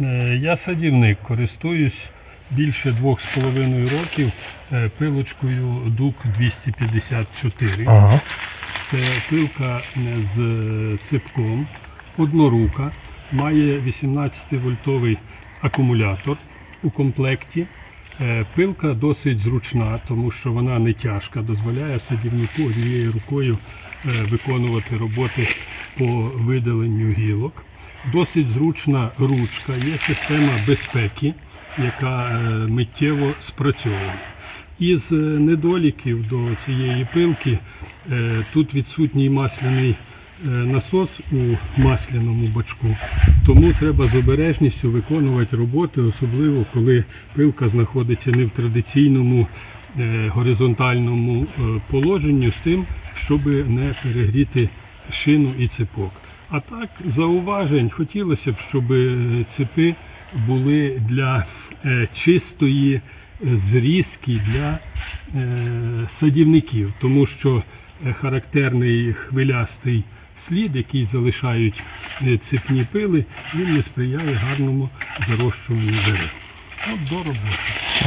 Е, Я садівник, користуюсь більше 2,5 років е, пилочкою Дук 254. Ага. Це пилка е, з ципком, однорука, має 18-вольтовий акумулятор у комплекті. Пилка досить зручна, тому що вона не тяжка, дозволяє садівнику однією рукою виконувати роботи по видаленню гілок. Досить зручна ручка, є система безпеки, яка е, миттєво спрацьовує. Із е, недоліків до цієї пилки е, тут відсутній масляний насос у масляному бачку, тому треба з обережністю виконувати роботи, особливо коли пилка знаходиться не в традиційному горизонтальному положенні з тим, щоб не перегріти шину і цепок. А так, зауважень хотілося б, щоб е, цепи були для е, чистої е, зрізки для садівників, тому що характерний хвилястий слід, який залишають цепні пили, він не сприяє гарному зарощуванню дерев. От до.